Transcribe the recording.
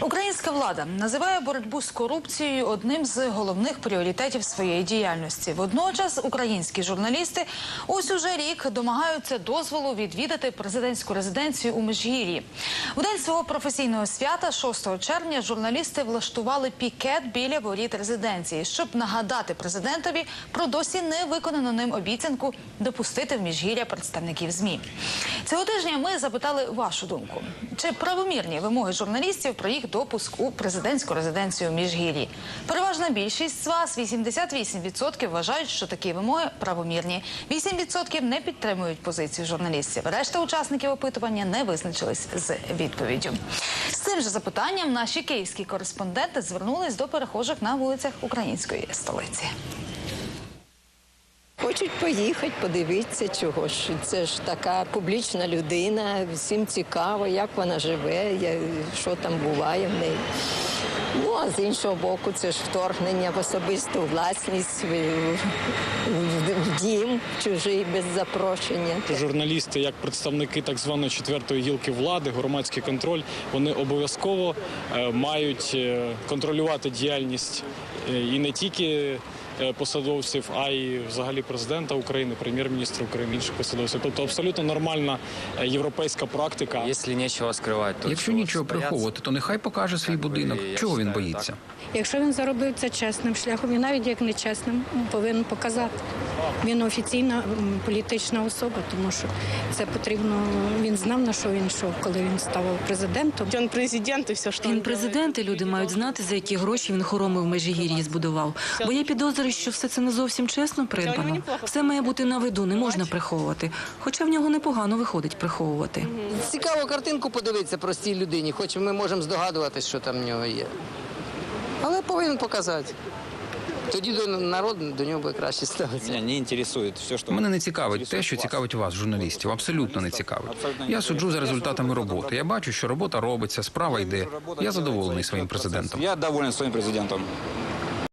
Українська влада називає боротьбу з корупцією одним з головних пріоритетів своєї діяльності. Водночас українські журналісти ось уже рік домагаються дозволу відвідати президентську резиденцію у Межгір'ї. У день свого професійного свята, 6 червня, журналісти влаштували пікет біля воріт резиденції, щоб нагадати президентові про досі не виконану ним обіцянку допустити в Міжгір'я представників ЗМІ. Цього тижня ми запитали вашу думку. Чи правомірні вимоги журналістів про їх допуск у президентську резиденцію Міжгір'ї? Переважна більшість з вас, 88%, вважають, що такі вимоги правомірні. 8% не підтримують позицію журналістів. Решта учасників опитування не визначились з відповіддю. З цим же запитанням наші київські кореспонденти звернулись до перехожих на вулицях української столиці. Хочуть поїхати, подивитися чого ж. Це ж така публічна людина, всім цікаво, як вона живе, що там буває в неї. Ну, а з іншого боку, це ж вторгнення в особисту власність, в, дім чужий без запрошення. Журналісти, як представники так званої четвертої гілки влади, громадський контроль, вони обов'язково е, мають е, контролювати діяльність е, і не тільки посадовців, а й взагалі президента України, прем'єр-міністра України, інших посадовців. Тобто абсолютно нормальна е, європейська практика. Если нечего скрывать, то Якщо нічого приховувати, то нехай покаже свій будинок. Чого він боїться? Якщо він заробив це чесним шляхом, і навіть як нечесним, повинен показати. Він офіційна політична особа, тому що це потрібно. Він знав на що він йшов, коли він ставав президентом. Він президент і все, що Він президент, і люди мають знати, за які гроші він хороми в Межигір'ї збудував. Бо є підозри, що все це не зовсім чесно придбано. Все має бути на виду, не можна приховувати. Хоча в нього непогано виходить приховувати. Цікаво картинку подивитися простій людині, хоч ми можемо здогадуватись, що там в нього є. Але повинен показати. Тоді до народу до нього буде краще ставитися. Меня не интересует все, что... Мене не цікавить те, що цікавить вас, журналістів. Абсолютно не цікавить. Я суджу за результатами роботи. Я бачу, що робота робиться, справа йде. Я задоволений своїм президентом. Я доволен своим президентом.